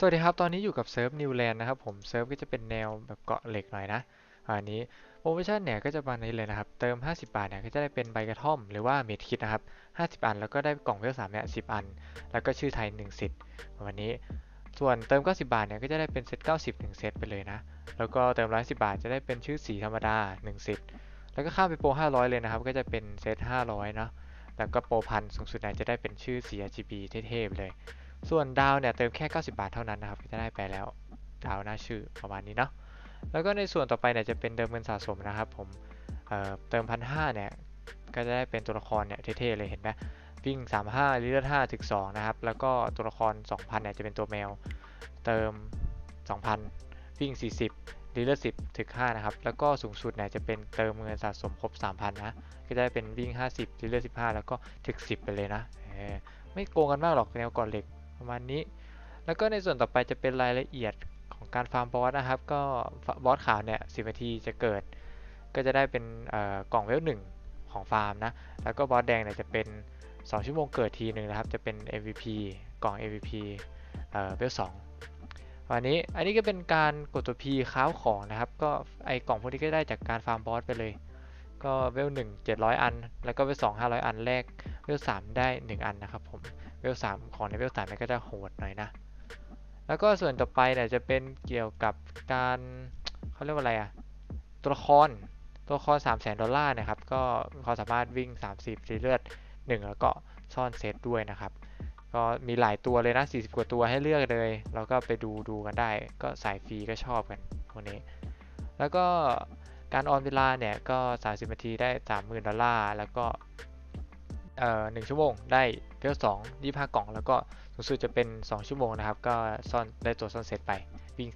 สวัสดีครับ ตอนนี้อยู่กับเซิร์ฟนิวแลนด์นะครับผม เซิร์ฟก็จะเป็นแนวแบบเกาะเหล็กหน่อยนะ อันนี้โปรโมชั่นเนี่ยก็จะมาณนี้เลยนะครับ เติม 50 บาทเนี่ยก็จะได้เป็นใบกระท่อมหรือว่าเม็ดคิดนะครับ 50 อัน แล้วก็ได้กล่องเวล3เนี่ย10อัน แล้วก็ชื่อไทย1สิทธิ์ประมาณนี้ ส่วนเติม 90 บาทเนี่ยก็จะได้เป็นเซต90 1เซตไปเลยนะ แล้วก็เติม 110 บาทจะได้เป็นชื่อสีธรรมดา1สิทธิ์แล้วก็ข้ามไปโปร500 เลยนะครับ ก็จะเป็นเซต500เนาะ แล้วก็โปรพันสูงสุดเนี่ยจะได้เป็นชื่อสี RGB เท่ๆเลย ส่วนดาวเนี่ยเติมแค่ 90 บาทเท่านั้นนะครับก็จะได้ไปแล้วดาวหน้าชื่อประมาณนี้เนาะแล้วก็ในส่วนต่อไปเนี่ยจะเป็นเติมเงินสะสมนะครับ ผมเเติมพันห้าเนี่ยก็จะได้เป็นตัวละครเนี่ยเท่ๆเลยเห็นไหมวิ่ง 35ลิเลือด5ถึง2นะครับ แล้วก็ตัวละคร 2,000เนี่ยจะเป็นตัวแมว เติม 2,000 วิ่ง 40ลิเลือด10ถึง5นะครับ แล้วก็สูงสุดเนี่ยจะเป็นเติมเงินสะสมครบ 3,000 นะ ก็จะได้เป็นวิ่ง 50ลิเลือด15 แล้วก็ถึง10 ไปเลยนะ ไม่โกงกันมากหรอกแนวก่อนเหล็ก ประมาณนี้ แล้วก็ในส่วนต่อไปจะเป็นรายละเอียดของการฟาร์มบอสนะครับ ก็บอสขาวเนี่ยสินาทีจะเกิด ก็จะได้เป็นกล่องเวลหนึ่งของฟาร์มนะ แล้วก็บอสแดงเนี่ยจะเป็น 2 ชั่วโมงเกิดทีหนึ่งนะครับ จะเป็น MVP กล่อง MVP เอ่อเวลสองวันนี้อันนี้ก็เป็นการกดตัว P ค้าวของนะครับ ก็ไอกล่องพวกนี้ก็ได้จากการฟาร์มบอสไปเลย ก็เวลหนึ่งเจ็ดร้อยอัน แล้วก็เวลสองห้าร้อยอันแรก เวลสามได้หนึ่งอันนะครับผม เวลสามของในเวลสามมันก็จะโหดหน่อยนะ แล้วก็ส่วนต่อไปเนี่ยจะเป็นเกี่ยวกับการเขาเรียกว่าอะไรอะตัวละครตัวละคร3 0 0แสนดอลลาร์นะครับ ก็เขาสามารถวิ่ง 30สีเลือด 1 แล้วก็ซ่อนเซตด้วยนะครับ ก็มีหลายตัวเลยนะ 40 กว่าตัวให้เลือกเลย แล้วก็ไปดูดูกันได้ ก็สายฟรีก็ชอบกันพวกนี้ แล้วก็การออนเวลาเนี่ย ก็ 30 นาทีได้ 30,000 ดอลลาร์ แล้วก็ เอ่อหนึ่งชั่วโมงได้เวลสองยี่ห้ากล่อง แล้วก็สูงสุดจะเป็น 2 ชั่วโมงนะครับ ก็ซ่อนได้ตัวซ่อนเสร็จไปวิ่ง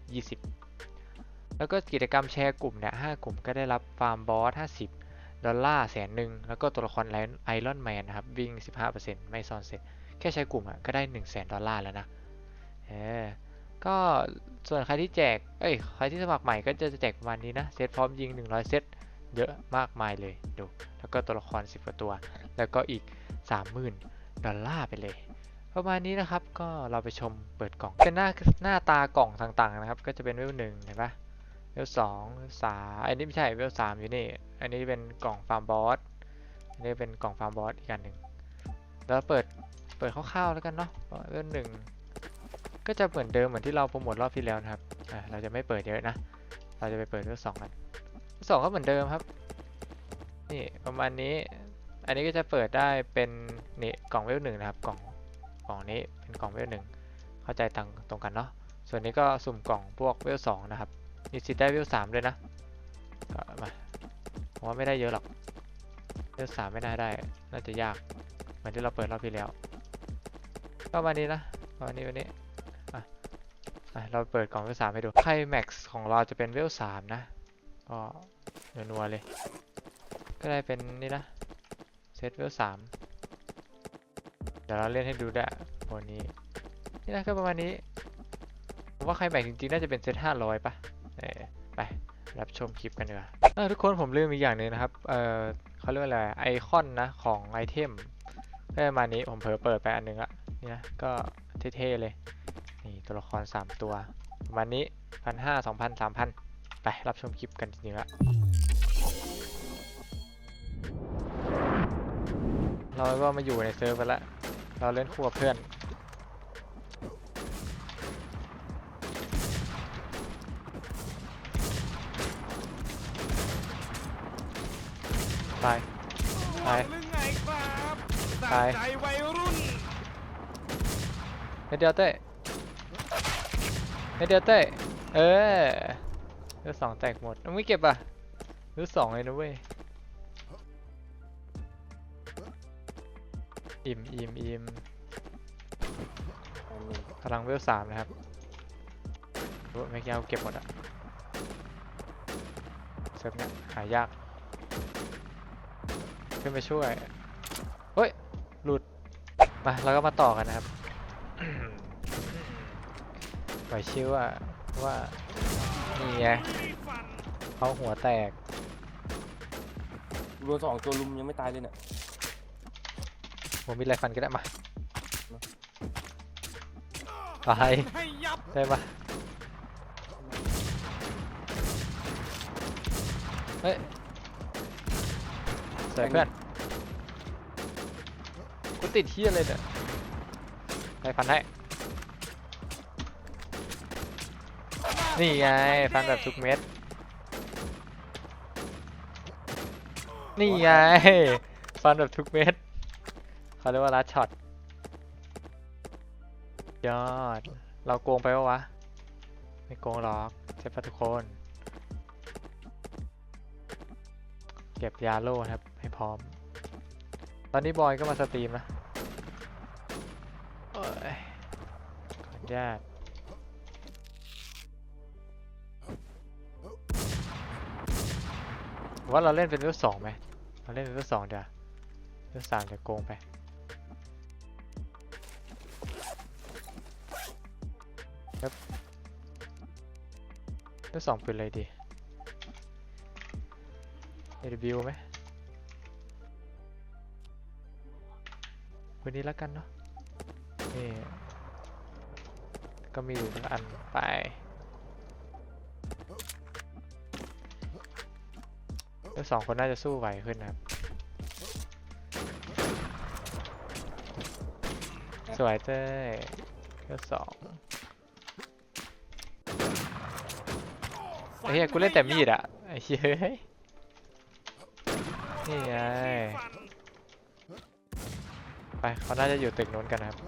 20 แล้วก็กิจกรรมแชร์กลุ่มเนี่ยห้ากลุ่มก็ได้รับฟาร์มบอส50 ดอลลาร์แสนหนึ่งแล้วก็ตัวละครไอรอนแมนนะครับ วิ่ง 15%ไม่ซ่อนเสร็จ แค่ใช้กลุ่มอะก็ได้ 1 0 0 0 0แสนดอลลาร์แล้วนะเออก็ส่วนใครที่แจก เอ้ย ใครที่สมัครใหม่ก็จะแจกประมาณนี้นะ เซตพร้อมยิง 100 เซต เยอะมากมายเลยดู แล้วก็ตัวละคร 10 กว่าตัว แล้วก็อีก 30,000 ดอลลาร์ไปเลย ประมาณนี้นะครับก็เราไปชมเปิดกล่อง เป็นหน้าหน้าตากล่องต่างๆนะครับ ก็จะเป็นเวลหนึ่งเห็นปะเวลสองเวลสาอันนี้ไม่ใช่เวลสามอยู่นี่ อันนี้เป็นกล่องฟาร์มบอส อันนี้เป็นกล่องฟาร์มบอสอีกอันหนึ่งแล้วเปิดเปิดคร่าวๆแล้วกันเนาะเวลหนึ่งก็จะเหมือนเดิมเหมือนที่เราโปรโมทรอบที่แล้วนะครับ เราจะไม่เปิดเยอะนะ เราจะไปเปิดเวลสองกัน สองก็เหมือนเดิมครับ นี่ประมาณนี้ อันนี้ก็จะเปิดได้เป็นนี่กล่องเวลหนึ่งนะครับ กล่องกล่องนี้เป็นกล่องเวลหนึ่งเข้าใจตังตรงกันเนาะ ส่วนนี้ก็สุ่มกล่องพวกเวลสองนะครับ มีสิทธิ์ได้เวลสามด้วยนะก็มาผมว่าไม่ได้เยอะหรอกเวลสามไม่น่าได้ น่าจะยาก เหมือนที่เราเปิดรอบที่แล้ว ก็วันนี้นะวันนี้วันนี้อะอะเราเปิดกล่องเวลสามให้ดูไพ่แม็กซ์ของเราจะเป็นเวลสามนะ ก็นัวๆเลย ก็ได้เป็นนี่นะเซตเวลสามเดี๋ยวเราเล่นให้ดูได้วยวันนี้ นี่นะก็ประมาณนี้ผมว่าใครแบ่งจริงๆ น่าจะเป็นเซตห้าร้อยปะเออไปรับชมคลิปกันดีกว่าเออทุกคนผมลืมอีกอย่างหนึ่งนะครับ เออเขาเรียกว่าอะไรไอคอนนะของไอเทมก็ประมาณนี้ผมเผลอเปิดไปอันหนึงละนี่นะก็เท่ๆเลย นี่ตัวละคร 3 ตัว ประมาณนี้พันห้าสองพันสามพัน ไปรับชมคลิปกันจริงๆละเราก็มาอยู่ในเซิร์ฟกันแล้วเราเล่นคู่กับเพื่อนไปไปหรือไงครับไปตั้งใจวัยรุ่นเมเดียวเต้เมเดียวเต้เออเลื อสองแตกหมดมึงไม่เก็บอะเลือสองเลยนะเว้ยอิ่มอิ่มอิ่มพลังเวลสามนะครับโอ้ไม่แก้วเก็บหมดอะเซิร์ฟเนี่ยหายาก ขึ้นไปช่วย เฮ้ย หลุด มาเราก็มาต่อกันนะครับไหวชื่อว่าว่า นี่ไงเขาหัวแตกรวมสองตัวลุมยังไม่ตายเลยเนี่ยผมมีไรฟันก็ได้มาเราไปให้ยับได้ปะเฮ้ยใส่เพื่อนกูติดที่อะไรเนี่ยไปฟันให้ นี่ไงฟันแบบทุกเม็ด นี่ไงฟันแบบทุกเม็ดเขาเรียกว่าลัดช็อตยอด เราโกงไปปะวะ ไม่โกงหรอกใช่ปะทุกคน เก็บยาโล่นะครับ ให้พร้อม ตอนนี้บอยก็มาสตรีมนะโอ้ยขออนุญาต ว่าเราเล่นเป็นเวลสองไหมเราเล่นเป็นเวลสองเดี๋ยวาเวลสามจะโกงไปเวลสองเป็นอะไรดี AW ไหมวันนี้แล้วกันเนาะนี่ก็มีอยู่อันไป เลือกสองคนน่าจะสู้ไหวขึ้นนะครับ สวยเจ้ยเลือสองไอ้เหี้ยกูเล่นแต่มีดอะไอ้เฮ้ยนี่ไงไปเขาน่าจะอยู่ตึกนู้นกันนะครับ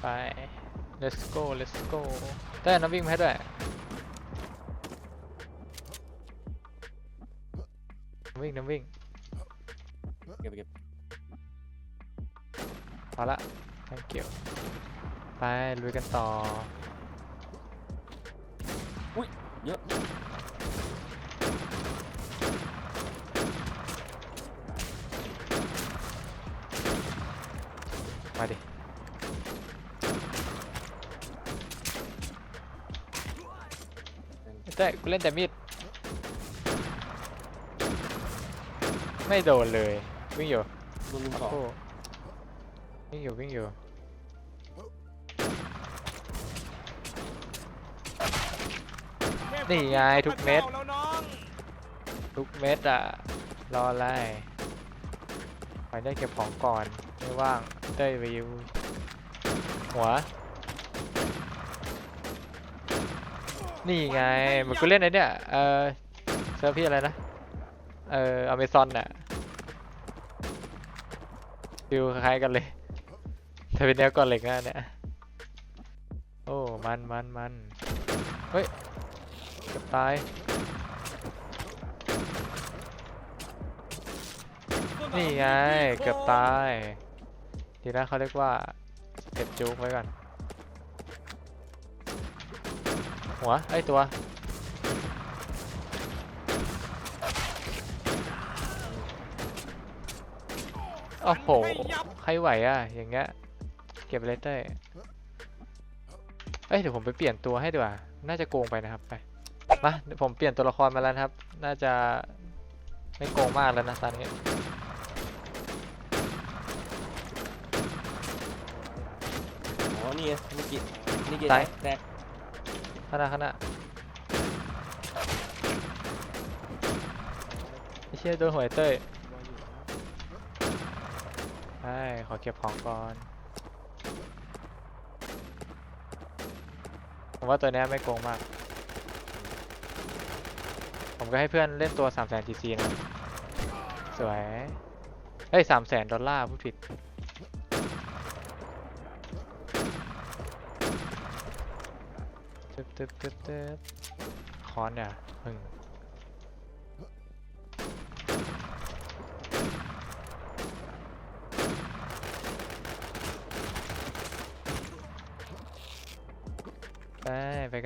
ไป let's go let's go ได้น้ำวิ่งมาให้ด้วย วิ่งน้ำวิ่งเก็บเก็บพอละ thank you ไปลุยกันต่อเยอะมาดิเต้ยกูเล่นแต่มีด ไม่โดนเลย วิ่งอยู่รุ่นรุ่นสองโอ้วิ่งอยู่วิ่งอยู่นี่ไงทุกเม็ด แล้วน้องทุกเม็ดอะรออะไรไปได้เก็บของก่อน ไม่ว่างเต้ยวิวหัว นี่ไงเหมันกูเล่นไอ้เนี่ยเออเซิร์ฟพี่อะไรนะ เอออเมซอนน่ะ ฟิลคล้ายกันเลยแต่เป็นแนวก่อนเหล็กนะเนี่ย โอ้ มันมันมันเฮ้ยเกือบตาย นี่ไง เกือบตาย ทีนะเขาเรียกว่าเก็บจุกไว้ก่อน หัว ไอตัว โอ้โห ใครไหวอะ อย่างเงี้ย เก็บเลยเต้ยเอ้ย เดี๋ยวผมไปเปลี่ยนตัวให้ดีกว่า น่าจะโกงไปนะครับไป มาเดี๋ยวผมเปลี่ยนตัวละครมาแล้วนะครับ น่าจะไม่โกงมากแล้วนะตอนนี้อ๋อนี่ไงนี่กี่นี่กี่ซ้าย แตกข้างหน้าข้างหน้าไอ้เชี่ยโดนหวยเต้ยใช่ ขอเก็บของก่อน ผมว่าตัวนี้ไม่โกงมาก ผมก็ให้เพื่อนเล่นตัว3 0 0 0 0 GC นะ สวย เฮ้ย3 0 0 0 0 0ดอลลาร์ผู้ผิด ตึ๊บตึ๊บตึ๊บตึ๊บคอนเนี่ยมึง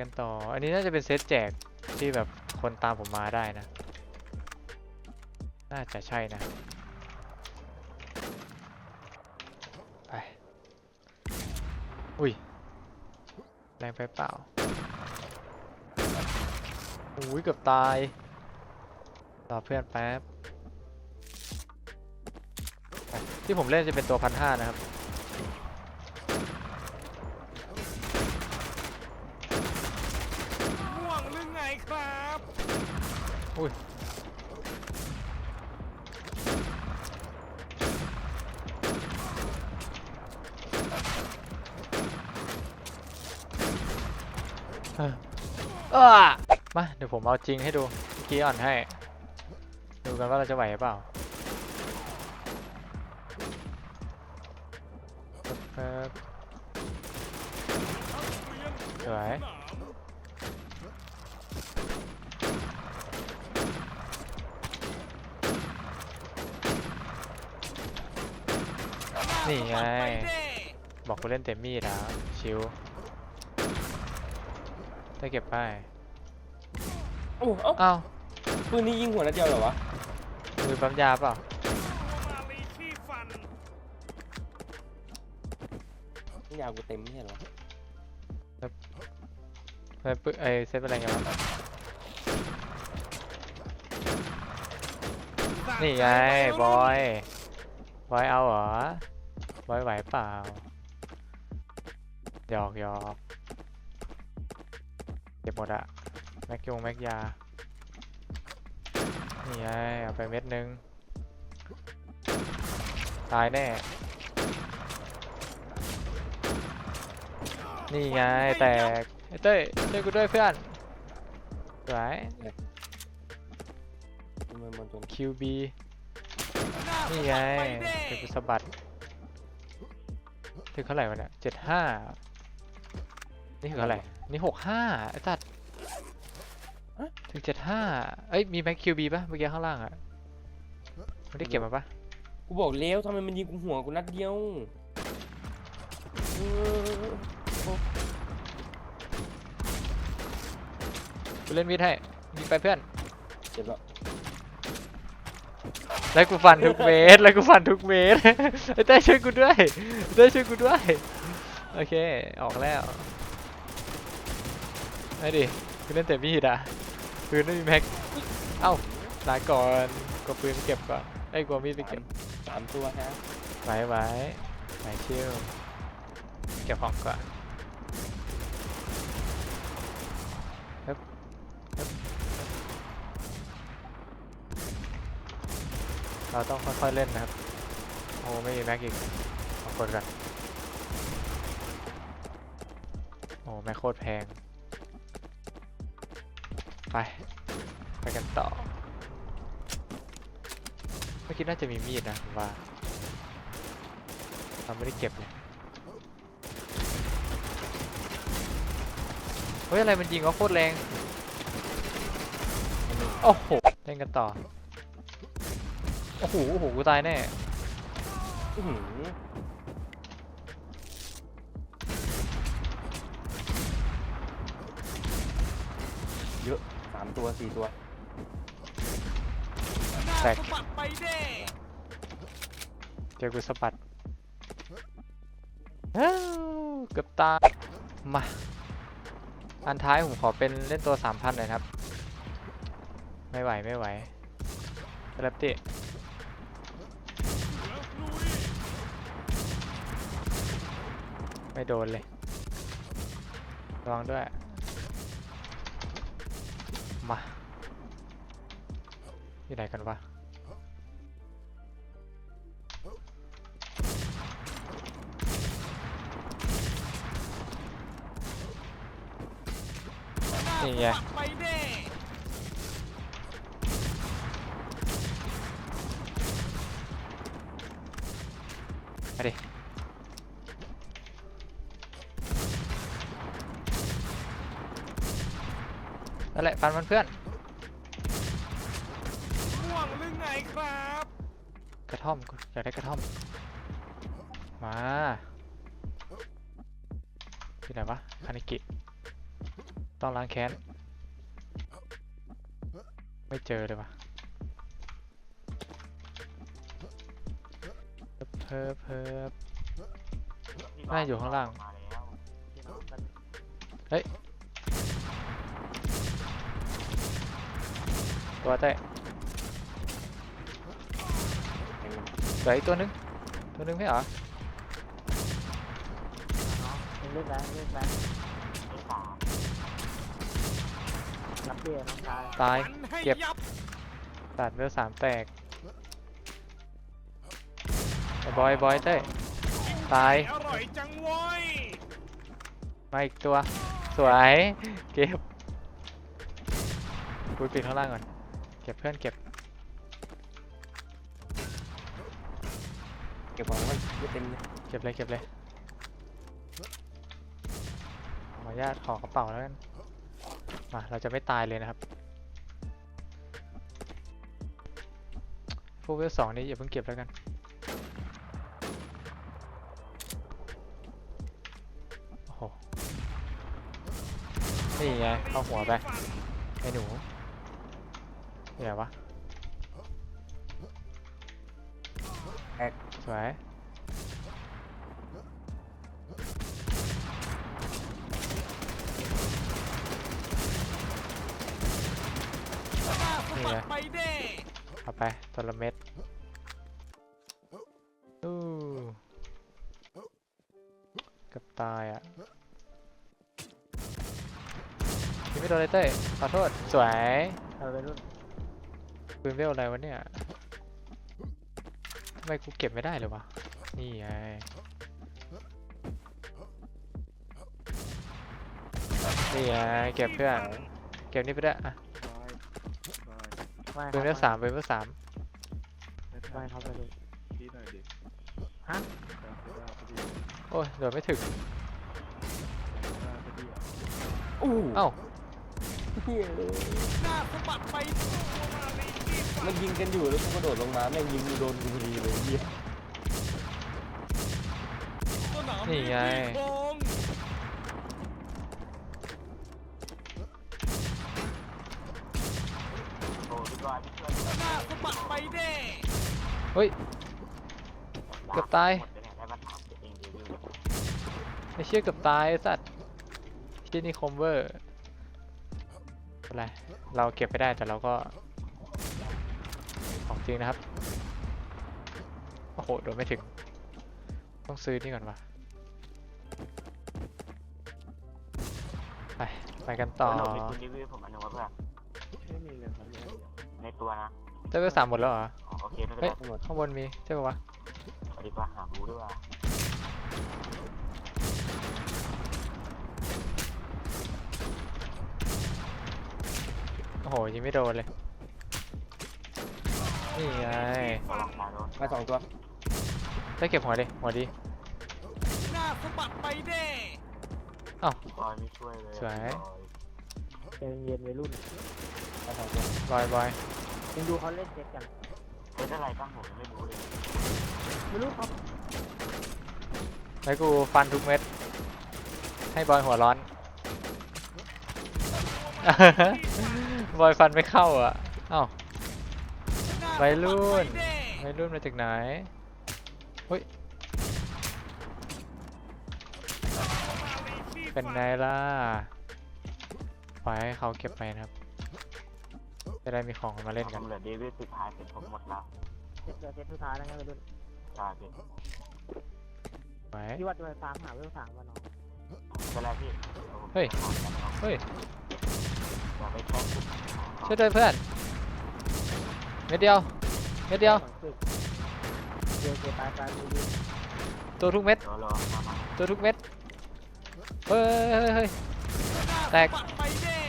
กันต่อ อันนี้น่าจะเป็นเซตแจกที่แบบคนตามผมมาได้นะ น่าจะใช่นะไปอุ้ย แรงไปเปล่าอุ้ยเกือบตายรอเพื่อนแป๊บที่ผมเล่นจะเป็นตัวพันห้านะครับ ม่วงหรือไงครับ อุ้ยเอ้ออ้ามาเดี๋ยวผมเอาจริงให้ดูเมื่อกี้อ่อนให้ ดูกันว่าเราจะไหวหรือเปล่าแป๊บๆสวย นี่ไง บอกกูเล่นเต็มมีดอะชิวได้เก็บไปโอ้เอ้าอ้าวปืนนี้ยิงหัวนัดเดียวเหรอวะมือปั๊มยาเปล่ามาลีขี้ฟันนี่ยาวกูเต็มไม่ใช่เหรอวะเฮ้ยปึ๊เอ้ยเซฟอะไรกันวะนี่ไงบอย บอยเอาเหรอ บอยไหวเปล่าหยอกหยอกเก็บหมดอะแม็กยงแม็กยา นี่ไงเอาไปเม็ดนึง ตายแน่ นี่ไง แตกไอ้เต้ยช่วยกูด้วยเพื่อนสวยมันมันจน QB นี่ไงเดี๋ยวกูสะบัด ถึงเท่าไหร่วะเนี่ยเจ็ดห้านี่คือเท่าไหร่นี่หกห้าไอ้ตัดถึงเจ็ดห้าเอ้ยมีแม็ก QB ป่ะเมื่อกี้ข้างล่างอะไม่ได้เก็บมาป่ะกูบอกแล้วทำไมมันยิงกูหัวกูนัดเดียวเออกูเล่นมีดให้ยิงไปเพื่อนเจ็บแล้ว แล้วกูฟันทุกเมตรแล้วกูฟันทุกเมตรไอ้เต้ยช่วยกูด้วยไอ้เต้ยช่วยกูด้วย โอเค ออกแล้วไอ้ดิกูเล่นแต่มีดอะปืนไม่มีแม็ก เอ้าลาก่อนก็ปืนเก็บก่อนไอ้ยกลัวมีดไปเก็บสามตัวฮะไว้ไว้ไว้ชิวเก็บของก่อนฮึบฮึบ เราต้องค่อยๆเล่นนะครับ โอ้ไม่มีแม็กอีกขอบคนกัน โอ้แม็กโคตรแพง ไป ไปกันต่อ เมื่อกี้น่าจะมีมีดนะผมว่าเราไม่ได้เก็บเลยเฮ้ย อะไรมันยิงก็โคตรแรง โอ้โห เล่นกันต่อ โอ้โหโอ้โหกูตายแน่อื้อหือเยอะสามตัวสี่ตัว แตกสะบัดไปเด้เจอกูสะบัดอ้าวเกือบตายมาอันท้ายผมขอเป็นเล่นตัวสามพันหน่อยนะครับ ไม่ไหว ไม่ไหวแรปติ ลุย ไม่โดนเลยระวังด้วย มาอยู่ไหนกันวะนี่ไง สะบัดไปเด้ มาดิ นั่นแหละปันมันเพื่อนม่วงหรือไงครับ กระท่อมกูอยากได้กระท่อม มาที่ไหนวะคานิกิต้องล้างแค้น ไม่เจอเลยวะเพิ่มเพิ่มน่าอยู่ข้างล่าง เฮ้ย ตัวเต้แทงมันเหลืออีกตัวนึง ตัวนึงไม่เหรอเล่นไปเล่นไปรับเบี้ยน้องชายตาย เก็บ ตัดเวลสามแตกบอยบอยเต้ตาย อร่อยจังเว้ยมาอีกตัว สวย เก็บกูปิดข้างล่างก่อน ก็บเพื่อนเก็บ เก็บของมันไม่เต็มเลยเก็บเลยเก็บเลยขออนุญาตขอกระเป๋าแล้วกัน มาเราจะไม่ตายเลยนะครับ พวกเวลสองนี่อย่าเพิ่งเก็บแล้วกันโอ้โหนี่ไงเข้าหัวไปไอ้หนู เดี๋ยววะสวยหน้าสะบัดไปเด้เอาไปตัวละเม็ดอู้เกับตายอะยิงไม่โดนเลยเต้ยขอโทษ สวย เอาไปรุ่น ปืนเวลอะไรวะเนี่ยทำไมกูเก็บไม่ได้เลยวะ นี่ไงนี่ไงเก็บเพื่อน เก็บนี่ไปด้วยอะไม่ปืนเวลสามปืนเวลสามไม่เขาไปรุ่นพี่หน่อยดิฮะได้พอดีโอ้ยโดนไม่ถึงได้พอดีอะอู้เอ้า เหี้ยเลยหน้าสะบัดไปตัว มันยิงกันอยู่แล้วกูกระโดดลงมาแม่งยิงกูโดนกูพอดีเลยเหี้ยสนามนี่ไงที่โค้งหน้าสะบัดไปเด้เฮ้ย เกือบตายไม่เชื่อเกือบตายไอ้สัตว์ที่นี่คอมเวอร์อะไร เราเก็บไม่ได้แต่เราก็ ของจริงนะครับ โอ้โห โดนไม่ถึง ต้องซื้อนี่ก่อนวะไป ไปกันต่อ หนูมีคุณรีวิวผมอันหนึงว่าเพื่อนไม่มีเลยครับในตัวนะเจ้าเวลสามหมดแล้วเหรอ อ๋อโอเคไม่เป็นเฮ้ยไรข้างบนมีใช่ปะวะ เอาดีกว่าหาบูด้วยว่าโอ้โหยิงไม่โดนเลย นี่ไงระวังตายโดนมาสองตัวได้เก็บหัวดิหัวดีหน้าสะบัดไปเด้เอ้าบอยไม่ช่วยเลยสวย ใจเย็นๆวัยรุ่นมาสองตัวบอยบอยมึงดูเขาเล่นเซ็ตกันเป็นอะไรบ้างผมยังไม่รู้เลยไม่รู้ครับให้กูฟันทุกเม็ด ให้บอยหัวร้อน บอยฟันไม่เข้าอะเอ้าหน้า วัยรุ่นสะบัดไปเด้ไม่รุ่นมาจากไหนเฮ้ยมาลีขี้เป็นฟัไงล่ะปล่อยให้เขาเก็บไปนะครับ จะได้มีของมาเล่นผกันมเหลือเดวิดสุดท้ายเป็นผมหมดแล้วเซ็ตเดียวเซ็ตสุดท้ายแล้วไงวัยรุ่นใช่เป็นไหวพี่ว่าจะไปฟาร์มหาเวลสามมาน้องเป็นไรพี่เฮ้ย เฮ้ย อย่าไปแค่คุณช่วยด้วยเพื่อน เม็ดเดียว เม็ดเดียวสองตึกเดียวเดียวตายตายดูดิตัวทุกเม็ด รอรอมามาตัวทุกเม็ด เฮ้ยเฮ้ยเฮ้ยหน้าแตกสะบัดไปเด้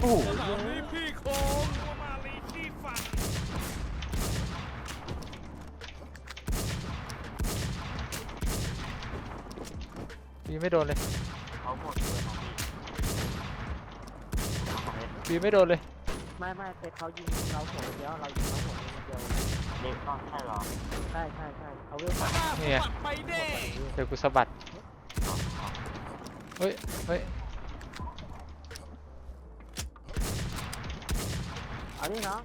โอ้โหสนามนี้พี่โค้งมาลีขี้ฟันปีไม่โดนเลย เขาหมดเลยนะพี่ ปีไม่โดนเลยไม่ไม่เซ็ตเขายิงเราหัวเดียวเรายิงเราหัวเดียวเด็กก็ใช่หรอใช่ใช่ใช่เขาเวลสามนี่ไงไปเด้เดี๋ยวกูสะบัดเฮ้ยเฮ้ยเอาดิเนาะ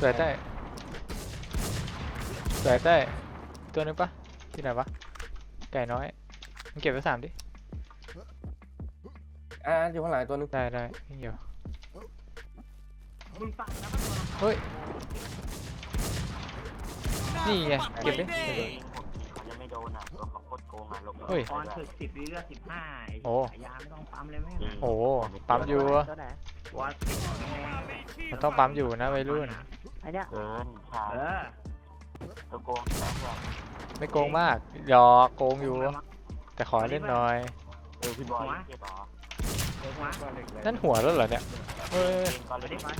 สวยเต้สวยเต้ตัวนึงปะที่ไหนวะไก่น้อยมึงเก็บไว้สามดิ อ่าอยู่ข้างหลังตัวนึงได้ได้ยังอยู่มึงฟังนะมันตัวละครเฮ้ย นี่ไงเก็บดิจริงผมยิงเขาจะไม่โดนอะตัวเขาโคตรโกงอะหลบเฮ้ย ตอนถึกสิบวิเลือดสิบห้าโอ้ยาไม่ต้องปั๊มเลยแม่งโอ้โหปั๊มอยู่ตัวไหนวอลสิบมาลีขี้มันต้องปั๊มอยู่นะวัยรุ่น ไอเนี้ยเกินช้าเออตัวโกงแพ้แบบไม่โกงมากหยอกโกงอยู่ แต่ขอเล่นหน่อยเออพี่บอยเจ็บเหรอเดี๋ย วะนั่นหัวแล้วเหรอเนี่ยเฮ้ยเองก่อนเลยดิมา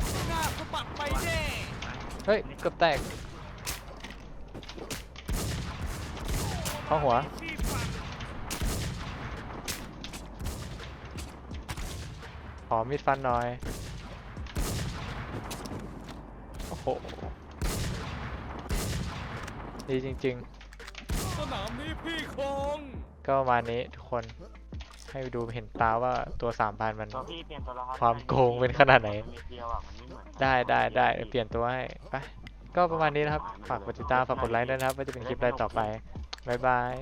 เฮ้ยเกือบแตกเข้าหัวขอมีดฟันหน่อยโอ้โหดีจริง ๆ สนามนี้พี่คง ก็ประมาณนี้ทุกคน ให้ดูเห็นตาว่าตัวสามพันมัน ตัวพี่เปลี่ยนตัวละครความโกงเป็นขนาดไหนนิดเดียวอะมันไม่เหมือนได้ได้ได้เดี๋ยวเปลี่ยนตัวให้ไปก็ประมาณนี้นะครับ ฝากกดติดตามฝากกดไลค์ด้วยนะครับว่าจะเป็นคลิปอะไรต่อไป บ๊ายบาย